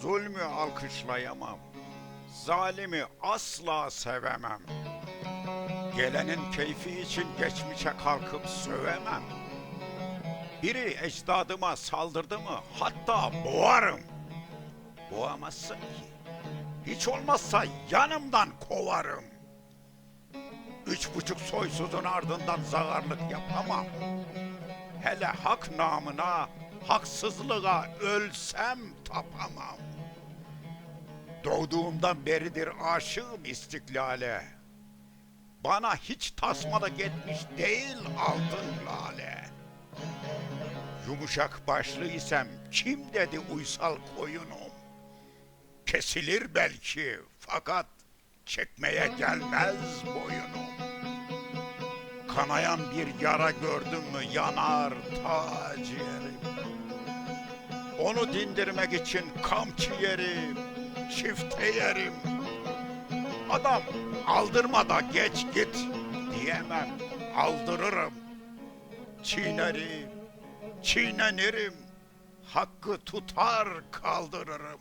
zulmü alkışlayamam. Zalimi asla sevemem. Gelenin keyfi için geçmişe kalkıp sövemem. Biri ecdadıma saldırdı mı hatta boğarım. Boğamazsın ki. Hiç olmazsa yanımdan kovarım. Üç buçuk soysuzun ardından zagarlık yapamam. Hele hak namına, haksızlığa ölsem tapamam. Doğduğumdan beridir aşığım istiklale. Bana hiç tasmalık etmiş değil altın lale. Yumuşak başlı isem kim dedi uysal koyunum? Kesilir belki fakat çekmeye gelmez boyunum. Kanayan bir yara gördüm mü yanar ta ciğerim. Onu dindirmek için kamçı yerim, çifte yerim. Adam aldırma da geç git diyemem, aldırırım. Çiğnerim, çiğnenirim, hakkı tutar kaldırırım.